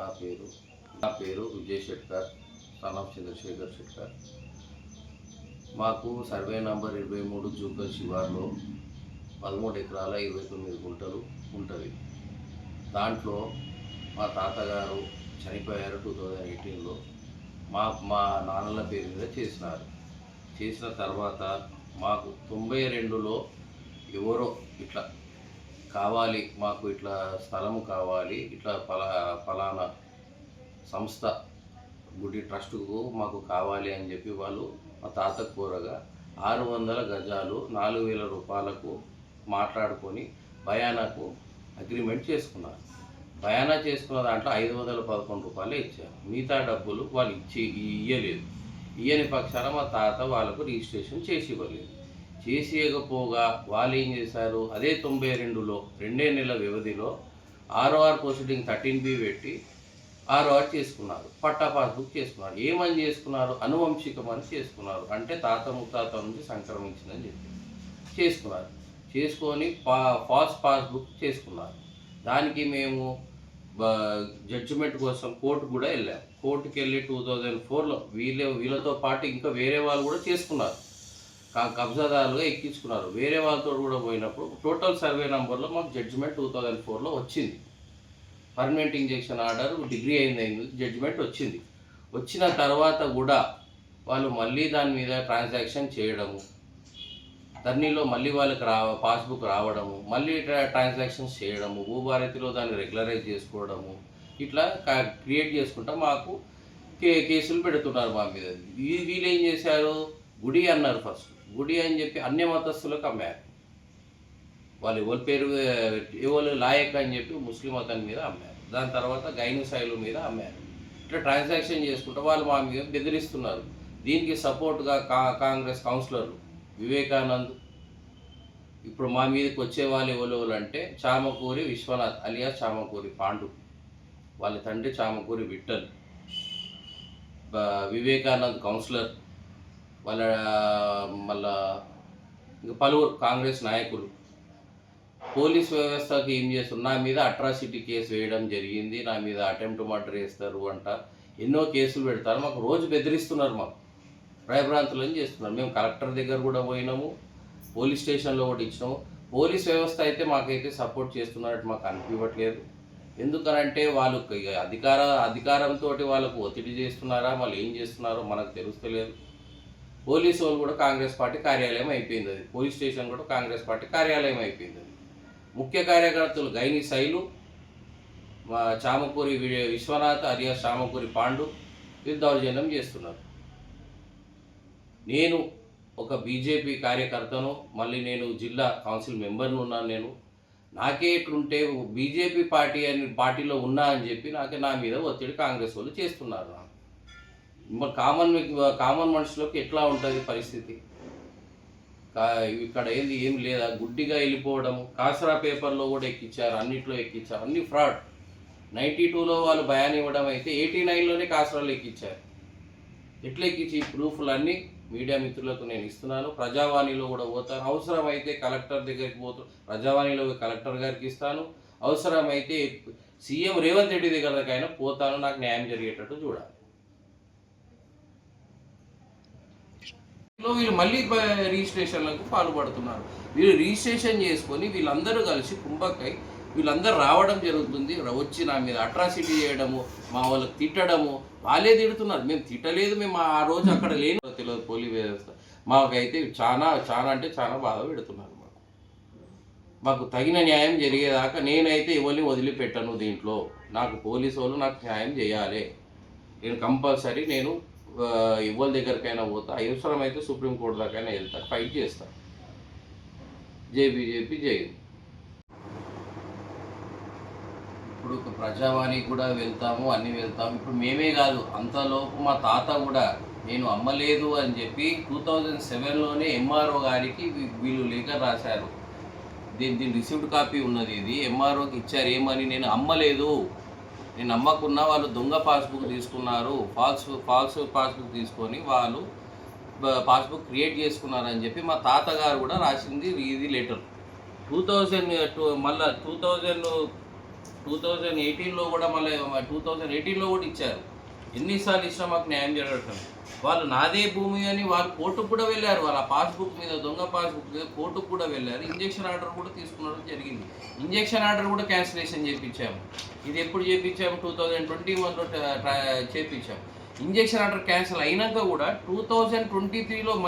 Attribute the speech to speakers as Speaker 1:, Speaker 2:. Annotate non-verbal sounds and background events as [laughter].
Speaker 1: నా పేరు నా పేరు విజయ్ శెట్కర్ సన్ చంద్రశేఖర్ శెట్కర్ మాకు సర్వే నంబర్ ఇరవై మూడు జూకల్ శివార్లో పదమూడు ఎకరాల ఇరవై తొమ్మిది గుంటలు ఉంటుంది. దాంట్లో మా తాతగారు చనిపోయారు టూ థౌజండ్ ఎయిటీన్లో. మా మా నాన్నల పేరు మీద చేసినారు. చేసిన తర్వాత మాకు తొంభై రెండులో ఎవరో ఇట్లా కావాలి మాకు ఇట్లా స్థలం కావాలి ఇట్లా ఫలా ఫలానా సంస్థ గుడి ట్రస్టుకు మాకు కావాలి అని చెప్పి వాళ్ళు మా తాత కూరగా ఆరు వందల గజాలు నాలుగు వేల రూపాయలకు మాట్లాడుకొని భయానాకు అగ్రిమెంట్ చేసుకున్నారు. భయానా చేసుకున్న దాంట్లో ఐదు వందల పదకొండు రూపాయలు ఇచ్చారు. మిగతా డబ్బులు వాళ్ళు ఇచ్చి ఇయ్యలేదు. ఇయ్యని పక్షాన మా తాత వాళ్ళకు రిజిస్ట్రేషన్ చేసి ఇవ్వలేదు. చేసేయకపోగా వాళ్ళు ఏం చేశారు? అదే తొంభై రెండులో రెండే నెలల వ్యవధిలో ఆర్ఓఆర్ ప్రొసీడింగ్ థర్టీన్ బి పెట్టి ఆర్ఓఆర్ చేసుకున్నారు. పట్టా పాస్బుక్ చేసుకున్నారు. ఏమని చేసుకున్నారు? అనువంశికమని చేసుకున్నారు. అంటే తాత ముత్తాత నుంచి సంక్రమించిందని చెప్పి చేసుకున్నారు. చేసుకొని పా ఫాస్ట్ పాస్బుక్ చేసుకున్నారు. దానికి మేము జడ్జిమెంట్ కోసం కోర్టు కూడా వెళ్ళాం. కోర్టుకి వెళ్ళి టూ థౌజండ్ ఫోర్లో వీళ్ళ వీళ్ళతో పాటు ఇంకా వేరే వాళ్ళు కూడా చేసుకున్నారు. కబ్జాదారులుగా ఎక్కించుకున్నారు. వేరే వాళ్ళతో కూడా పోయినప్పుడు టోటల్ సర్వే నెంబర్లో మాకు జడ్జిమెంట్ టూ థౌజండ్ ఫోర్లో వచ్చింది. పర్మనెంట్ ఇంజెక్షన్ ఆర్డర్ డిగ్రీ అయింది అయింది జడ్జిమెంట్ వచ్చింది. వచ్చిన తర్వాత కూడా వాళ్ళు మళ్ళీ దాని మీద ట్రాన్సాక్షన్ చేయడము ధర్నీలో మళ్ళీ వాళ్ళకి రా పాస్బుక్ రావడము మళ్ళీ ట్రాన్సాక్షన్స్ చేయడము భూభారతిలో దాన్ని రెగ్యులరైజ్ చేసుకోవడము ఇట్లా క్రియేట్ చేసుకుంటా మాకు కే కేసులు పెడుతున్నారు మా మీద. వీ- వీళ్ళు ఏం చేశారు? గుడి అన్నారు ఫస్ట్. గుడి అని చెప్పి అన్ని మతస్థులకు అమ్మారు. వాళ్ళు ఎవరి పేరు ఎవరు లాయక్ అని చెప్పి ముస్లిం మతం మీద అమ్మారు. దాని తర్వాత గైను శైలు మీద అమ్మారు. ఇట్లా ట్రాన్సాక్షన్ చేసుకుంటూ వాళ్ళు మా మీద బెదిరిస్తున్నారు. దీనికి సపోర్ట్గా కా కాంగ్రెస్ కౌన్సిలర్లు వివేకానంద్ ఇప్పుడు మా మీదకి వచ్చే వాళ్ళు ఎవరు ఎవరు అంటే చామకూరి విశ్వనాథ్ అలియా చామకూరి పాండు. వాళ్ళ తండ్రి చామకూరి విఠల్. వివేకానంద్ కౌన్సిలర్. వాళ్ళ మళ్ళా ఇంకా పలువురు కాంగ్రెస్ నాయకులు. పోలీస్ వ్యవస్థకి ఏం చేస్తున్నారు? నా మీద అట్రాసిటీ కేసు వేయడం జరిగింది. నా మీద అటెంప్ట్ మర్డర్ వేస్తారు అంట. ఎన్నో కేసులు పెడతారు. మాకు రోజు బెదిరిస్తున్నారు మాకు. భయభ్రాంతులను చేస్తున్నారు. మేము కలెక్టర్ దగ్గర కూడా పోయినాము. పోలీస్ స్టేషన్లో కూడా ఇచ్చినాము. పోలీస్ వ్యవస్థ అయితే మాకైతే సపోర్ట్ చేస్తున్నట్టు మాకు అనిపించట్లేదు ఎందుకనంటే వాళ్ళు ఇక అధికార అధికారంతో వాళ్ళకు ఒత్తిడి చేస్తున్నారా? వాళ్ళు ఏం చేస్తున్నారో మనకు తెలుస్తలేదు. పోలీసు వాళ్ళు కూడా కాంగ్రెస్ పార్టీ కార్యాలయం అయిపోయింది అది. పోలీస్ స్టేషన్ కూడా కాంగ్రెస్ పార్టీ కార్యాలయం అయిపోయింది అది. ముఖ్య కార్యకర్తలు గైని శైలు మా చామకూరి విశ్వనాథ్ అరియా చామకూరి పాండు వీరు దౌర్జన్యం చేస్తున్నారు. నేను ఒక బీజేపీ కార్యకర్తను మళ్ళీ నేను జిల్లా కౌన్సిల్ మెంబర్ను ఉన్నాను నేను. నాకే ఇట్లుంటే బీజేపీ పార్టీ అని పార్టీలో ఉన్నా అని చెప్పి నాకే నా మీద ఒత్తిడి కాంగ్రెస్ వాళ్ళు చేస్తున్నారు. కామన్ కామన్ మనుషులకు ఎట్లా ఉంటుంది పరిస్థితి? కా- ఇక్కడ ఏంది ఏం లేదా? గుడ్డిగా వెళ్ళిపోవడం కాసరా పేపర్లో కూడా ఎక్కించారు అన్నిట్లో ఎక్కించారు అన్ని ఫ్రాడ్. నైంటీ టూలో వాళ్ళు బయాన్ ఇవ్వడం అయితే ఎయిటీ నైన్లోనే కాసరాలు ఎక్కించారు ఎట్లా ఎక్కించి ఈ ప్రూఫ్లన్నీ మీడియా మిత్రులకు నేను ఇస్తున్నాను. ప్రజావాణిలో కూడా పోతాను అవసరమైతే కలెక్టర్ దగ్గరికి పోతు ప్రజావాణిలో కలెక్టర్ గారికి ఇస్తాను. అవసరమైతే సీఎం రేవంత్ రెడ్డి దగ్గరకైనా పోతాను. నాకు న్యాయం జరిగేటట్టు చూడాలి. సో వీళ్ళు మళ్ళీ రిజిస్ట్రేషన్లకు పాల్పడుతున్నారు. వీళ్ళు రిజిస్ట్రేషన్ చేసుకొని వీళ్ళందరూ కలిసి కుంభకై వీళ్ళందరూ రావడం జరుగుతుంది. వచ్చి నా మీద అట్రాసిటీ చేయడము మా వాళ్ళకి తిట్టడము వాళ్ళే తిడుతున్నారు. మేము తిట్టలేదు మేము ఆ రోజు అక్కడ లేని [laughs] తెలియదు పోలీస్ వ్యవస్థ. మాకైతే చాలా చాలా అంటే చాలా బాధ పెడుతున్నారు మాకు. మాకు తగిన న్యాయం జరిగేదాకా నేనైతే ఎవరిని వదిలిపెట్టను దీంట్లో. నాకు పోలీసు వాళ్ళు నాకు న్యాయం చేయాలి. నేను కంపల్సరీ నేను ఎవరి దగ్గరికైనా పోతా అవసరమైతే సుప్రీంకోర్టు దాకైనా వెళ్తా ఫైట్ చేస్తా. జై బీజేపీ జై ఇప్పుడు ఒక ప్రజావాణికి కూడా వెళ్తాము అన్నీ వెళ్తాము. ఇప్పుడు మేమే కాదు అంతలోపు మా తాత కూడా నేను అమ్మలేదు అని చెప్పి టూ థౌజండ్ సెవెన్లోనే ఎంఆర్ఓ గారికి వీళ్ళు లేఖ రాశారు. దీని దీని రిసీవ్డ్ కాపీ ఉన్నది ఇది. ఎంఆర్ఓకి ఇచ్చారు ఏమని? నేను అమ్మలేదు. నేను నమ్మకున్న వాళ్ళు దొంగ పాస్బుక్ తీసుకున్నారు ఫాల్స్ ఫాల్స్ పాస్బుక్ తీసుకొని వాళ్ళు పాస్బుక్ క్రియేట్ చేసుకున్నారని చెప్పి మా తాతగారు కూడా రాసింది ఇది లెటర్. టూ థౌజండ్ టూ మళ్ళీ టూ థౌజండ్ టూ థౌజండ్ ఎయిటీన్లో కూడా మళ్ళీ టూ థౌజండ్ ఎయిటీన్లో కూడా ఇచ్చారు. ఎన్నిసార్లు ఇచ్చినా మాకు న్యాయం జరగటం వాళ్ళు నాదే భూమి అని వాళ్ళు కోర్టుకు కూడా వెళ్ళారు. వాళ్ళ పాస్బుక్ మీద దొంగ పాస్బుక్ మీద కోర్టుకు కూడా వెళ్ళారు. ఇంజక్షన్ ఆర్డర్ కూడా తీసుకున్నట్టు జరిగింది. ఇంజక్షన్ ఆర్డర్ కూడా క్యాన్సిలేషన్ చేయించాము. ఇది ఎప్పుడు చేయించాము టూ థౌజండ్ ట్వంటీ వన్లో చేయించాం ఇంజక్షన్ ఆర్డర్ క్యాన్సిల్ అయినాక కూడా టూ థౌజండ్ ట్వంటీ త్రీలో